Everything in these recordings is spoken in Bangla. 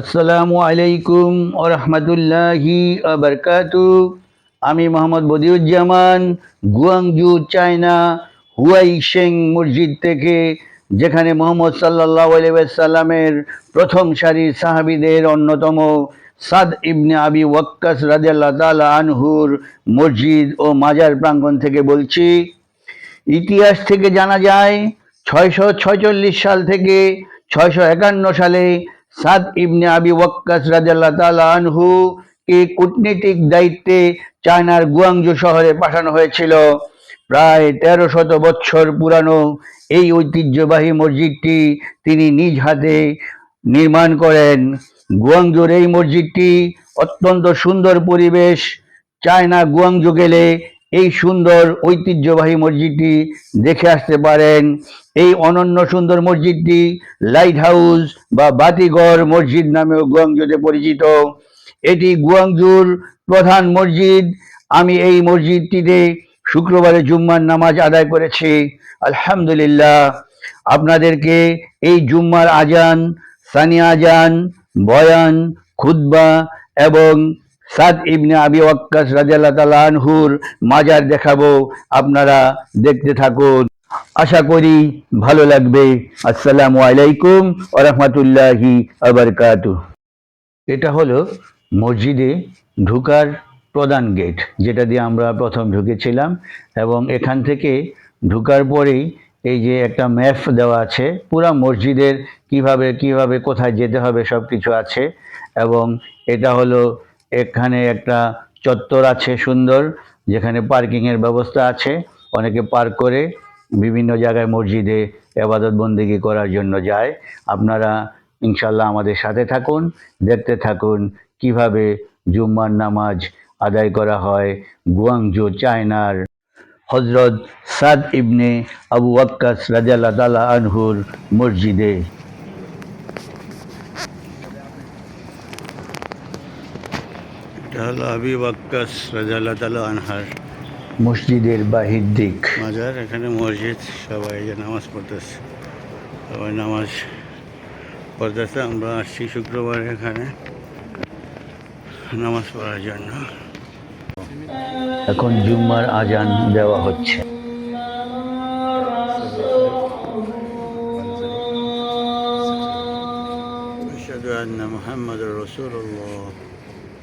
আসসালামু আলাইকুম ও রহমতুল্লাহি আবরকাতু আমি Mohammad Badiuzzaman, Guangzhou, China Huaisheng মসজিদ থেকে, যেখানে মোহাম্মদ সাল্লাহ সাল্লামের প্রথম সারির সাহাবিদের অন্যতম সাদ ইবনে আবি ওয়াক্কাস রাজিয়াল্লাহ তালা আনহুর মসজিদ ও মাজার প্রাঙ্গণ থেকে বলছি, ইতিহাস থেকে জানা যায়, ছয়শো সাল থেকে ছয়শো একান্ন সালে সাদ ইবনে আবি ওয়াক্কাস রাজাল্লাহ তালা আনহু কে কূটনীতিক দায়িত্বে চায়নার গুয়াংজু শহরে পাঠানো হয়েছিল। প্রায় তেরো শত বৎসর পুরানো এই ঐতিহ্যবাহী মসজিদটি তিনি নিজ হাতে নির্মাণ করেন। গুয়াংজুর এই মসজিদটি অত্যন্ত সুন্দর পরিবেশ। চায়না গুয়াংজু গেলে এই সুন্দর ঐতিহ্যবাহী মসজিদটি দেখে আসতে পারেন। এই অনন্য সুন্দর মসজিদটি লাইট হাউস বা বাতিঘর মসজিদ নামেও গুয়াংজুতে পরিচিত। এটি গুয়াংজুর প্রধান মসজিদ। আমি এই মসজিদটিতে শুক্রবারে জুম্মার নামাজ আদায় করেছি। আলহামদুলিল্লাহ। আপনাদেরকে এই জুম্মার আজান সানিয়া আজান, বয়ান, খুতবা এবং সাদ ইবনে আবি ওয়াক্কাস রাজিয়াল্লাহ তাআলা আনহুর মাজার দেখাবো, আপনারা দেখতে থাকুন। আশা করি ভালো লাগবে। আসসালামু আলাইকুম ওয়া রাহমাতুল্লাহি ওয়া এটা হলো মসজিদে ঢুকার প্রধান গেট, যেটা দিয়ে আমরা প্রথম ঢুকেছিলাম এবং এখান থেকে ঢুকার পরেই এই যে একটা ম্যাপ দেওয়া আছে, পুরা মসজিদের কীভাবে কীভাবে কোথায় যেতে হবে সব কিছু আছে এবং এটা হলো এখানে একটা চত্বর আছে সুন্দর, যেখানে পার্কিংয়ের ব্যবস্থা আছে। অনেকে পার্ক করে বিভিন্ন জায়গায় মসজিদে এবাদত বন্দিগি করার জন্য যায়। আপনারা ইনশাল্লাহ আমাদের সাথে থাকুন, দেখতে থাকুন কীভাবে জুম্মার নামাজ আদায় করা হয়। গুয়াংজো, চায়নার হজরত সাদ ইবনে আবু ওয়াক্কাস রাজাল্লাহ তালা আনহুর মসজিদে। এটা হলো আবি ওয়াক্কাস রাজাল্লাহ তালা আনহার মসজিদের বাহির দিক মাজার এখানে মসজিদ সবাই যে নামাজ পড়তেছে সবাই নামাজ পড়তেছে আমরা আসছি শুক্রবার এখানে নামাজ পড়ার জন্য এখন জুম্মার আজান দেওয়া হচ্ছে أشهد أن محمد رسول الله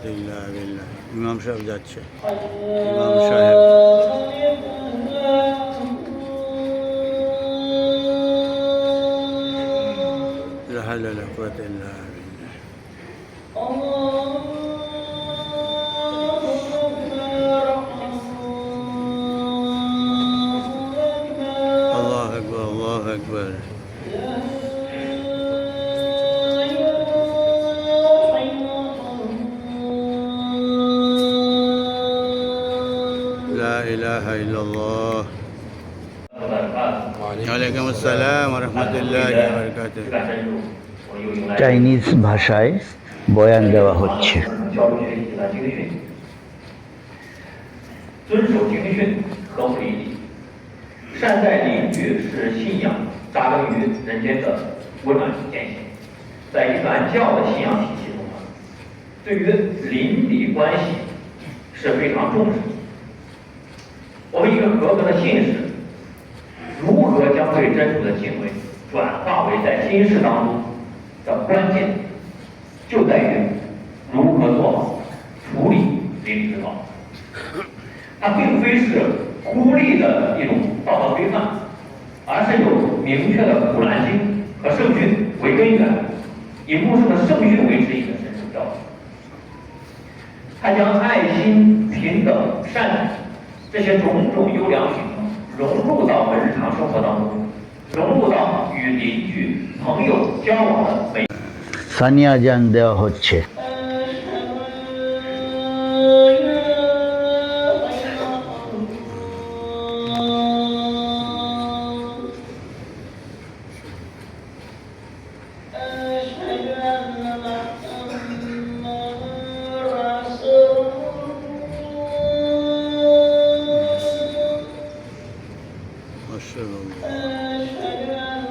ولا قوة إلا بالله إمام সাহেব যাচ্ছে ইমাম সাহেব لا حول ولا قوة إلا بالله Assalamualaikum warahmatullahi。是，遵守训，礼，善待邻居是信仰扎根于人间的温暖。在伊斯教的信仰体系中，对于邻里关系是非常重视的。我们一个合格的信使。将对真主的敬畏转化为在今世当中的关键，就在于如何做好处理邻里之道。它并非是孤立的一种道德规范，而是有明确的《古兰经》和圣训为根源，以穆圣的圣训为指引的神圣教义。它将爱心、平等、善良这些种种优良品德融入到我们日常生活当中，融入到与邻居、朋友交往的每。 সানিয়া জান দেওয়া হচ্ছে Şöyle oluyor. Ee,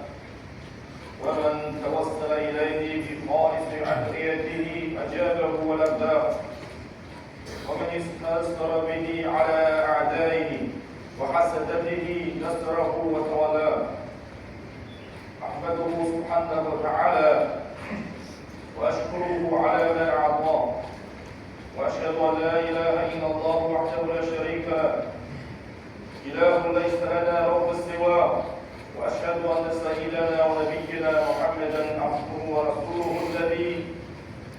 ومن توسل إليه بخالص عقليته أجابه ولباه. ومن استنصر به على أعدائه وحسدته نصره وتولاه. أحمده سبحانه وتعالى. وأشكره على ما أعطاه. وأشهد أن لا إله إلا الله وحده لا شريك له. إله ليس لنا رب سواه. وأشهد أن سيدنا ونبينا محمدا عبده ورسوله الذي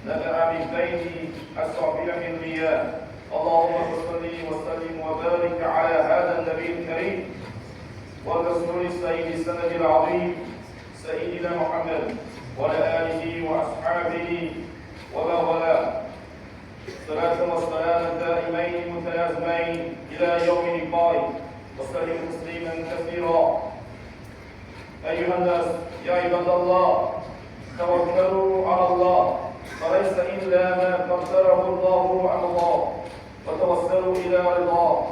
نبع من بين أصابع المياه اللهم صل وسلم وبارك على هذا النبي الكريم والرسول السيد السند العظيم سيدنا محمد وعلى آله وأصحابه ومن والاه صلاة وسلاما دائمين متلازمين إلى يوم لقائه. وسلم تسليما كثيرا. أيها الناس يا عباد الله توكلوا على الله فليس إلا ما قدره الله على الله وتوسلوا إلى رضاه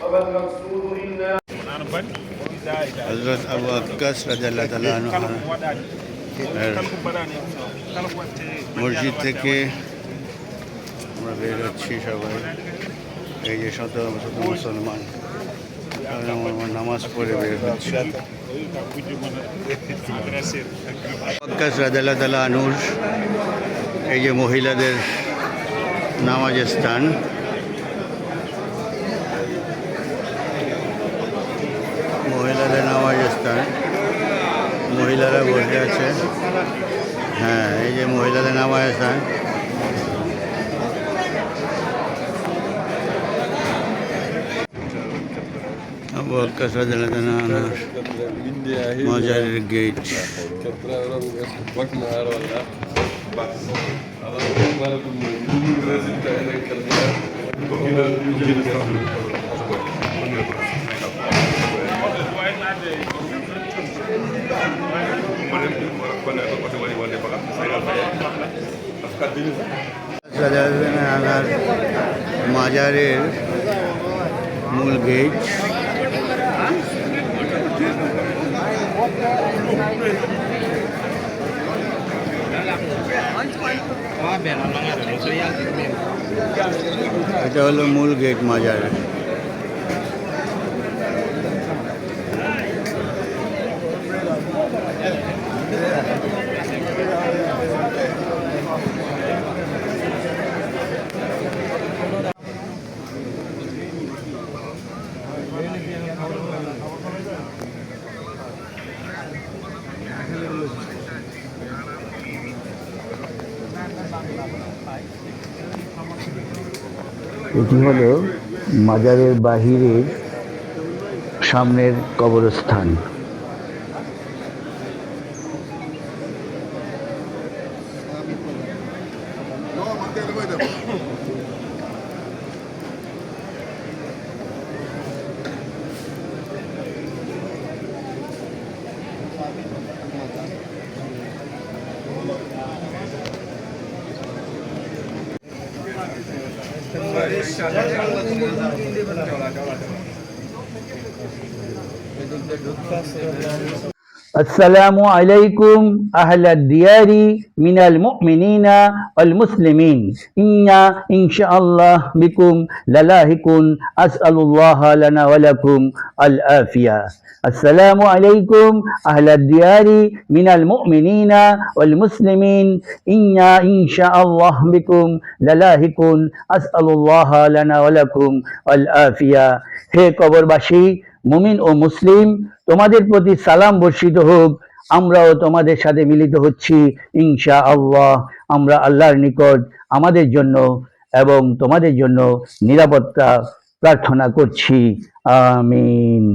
فما المقصود إلا হজরত আবু আক্কাস রাজাল্লাহ তালা মসজিদ থেকে আমরা বের হচ্ছি সবাই এই যে শত শত মুসলমান সবাই আমার নামাজ পড়ে বের হচ্ছে আক্কাস রাজাল্লাহ তালা আনুর এই যে মহিলাদের নামাজের স্থান। মহিলাদের নামাজের স্থান। মহিলারা বসে আছে। হ্যাঁ এই যে মহিলাদের নামাজের স্থান। আবু আক্কাস রাদিয়াল্লাহু তাআলা আনহু মাজারের গেট আনার মাজারের মূল গেট એટલે મૂળ ગેટમાં જાય এটি হলো মাজারের বাহিরের সামনের কবরস্থান। ঢুকতে السلام عليكم أهل الديار من المؤمنين والمسلمين. إنا إن شاء الله بكم للاهكون أسأل الله لنا ولكم العافية. السلام عليكم أهل الديار من المؤمنين والمسلمين. إنا إن شاء الله بكم للاهكون أسأل الله لنا ولكم العافية. هي قبر بشي মুমিন ও মুসলিম, তোমাদের প্রতি সালাম বর্ষিত হোক, আমরাও তোমাদের সাথে মিলিত হচ্ছি ইনশা আল্লাহ আমরা আল্লাহর নিকট আমাদের জন্য এবং তোমাদের জন্য নিরাপত্তা প্রার্থনা করছি। আমিন।